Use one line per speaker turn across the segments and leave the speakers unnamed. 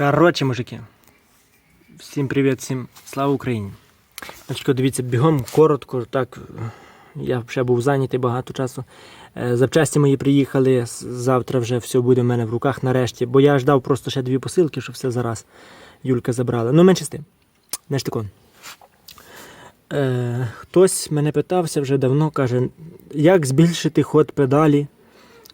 Коротше, мужики. Всім привіт, всім слава Україні. Значить, дивіться, бігом коротко, так. Я ще був зайнятий багато часу. Е, Запчасті мої приїхали. Завтра вже все буде в мене в руках нарешті. Бо я ждав просто ще дві посилки, щоб все зараз Юлька забрала. Ну, менше з тим. Не ж тако. Е, хтось мене питався вже давно, каже, як збільшити ход педалі,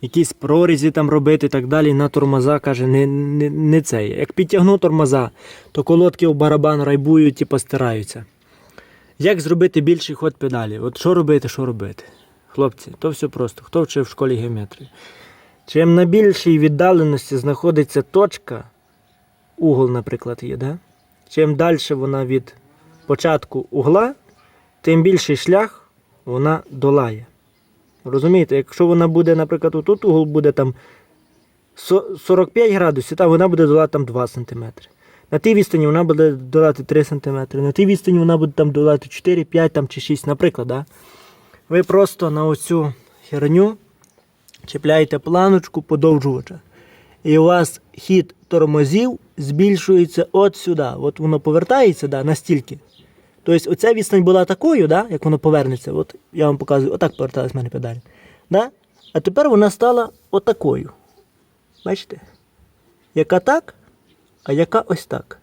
якісь прорізі там робити і так далі на тормоза, каже, не, не, не це. Як підтягну тормоза, то колодки в барабан райбують і постираються. Як зробити більший ход педалі? От що робити, що робити? Хлопці, то все просто. Хто вчив в школі геометрії? Чим на більшій віддаленості знаходиться точка, угол, наприклад, є, да? чим далі вона від початку угла, тим більший шлях вона долає. Розумієте, якщо вона буде, наприклад, тут угол буде там 45 градусів, та вона буде долати там 2 см. На тій відстані вона буде долати 3 см. На тій відстані вона буде там долати 4, 5 там, чи 6, наприклад. Да? Ви просто на оцю херню чіпляєте планочку подовжувача. І у вас хід тормозів збільшується от сюди. От воно повертається да, настільки. Тобто оця відстань була такою, да, як воно повернеться. От я вам показую, отак поверталась в мене педаль. Да? А тепер вона стала отакою. Бачите? Яка так, а яка ось так.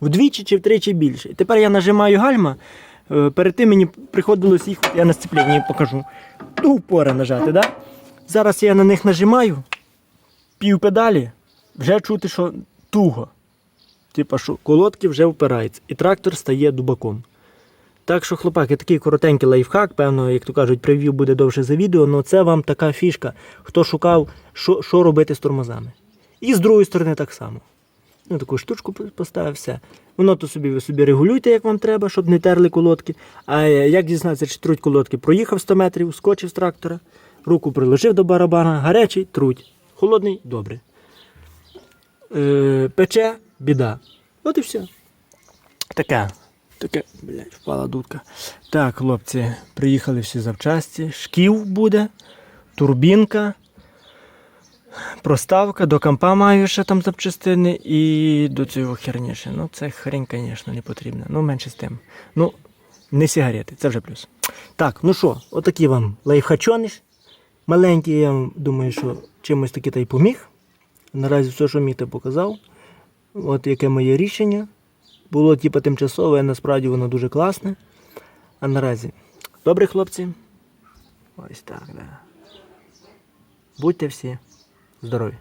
Вдвічі чи втричі більше. Тепер я нажимаю гальма. е, Перед тим мені приходилось їх, я на сцепленні покажу. До упора нажати, да? Зараз я на них нажимаю, пів педалі, вже чути, що туго. Типа, що колодки вже впираються, і трактор стає дубаком. Так що, хлопаки, такий коротенький лайфхак, певно, як то кажуть, прев'ю буде довше за відео, але це вам така фішка, хто шукав, що, що робити з тормозами. І з другої сторони так само. Ну, таку штучку поставив, все. Воно то собі ви собі регулюйте, як вам треба, щоб не терли колодки. А е, як дізнатися, чи труть колодки? Проїхав 100 метрів, скочив з трактора, руку приложив до барабана, гарячий труть. Холодний добре. Е, пече біда. От і все. Таке. Таке, блядь, впала дудка. Так, хлопці, приїхали всі завчасті. Шків буде, турбінка, проставка, до компа маю ще там запчастини і до цього херні ще. Ну, це хрень, звісно, не потрібна. Ну, менше з тим. Ну, не сигарети, це вже плюс. Так, ну що, отакі вам лайфхачоніш. Маленький, я думаю, що чимось таки та й поміг. Наразі все, що міг, те показав. От яке моє рішення. Було типу тимчасове, насправді воно дуже класне. А наразі. Добре, хлопці. Ось так, да. Будьте всі здорові.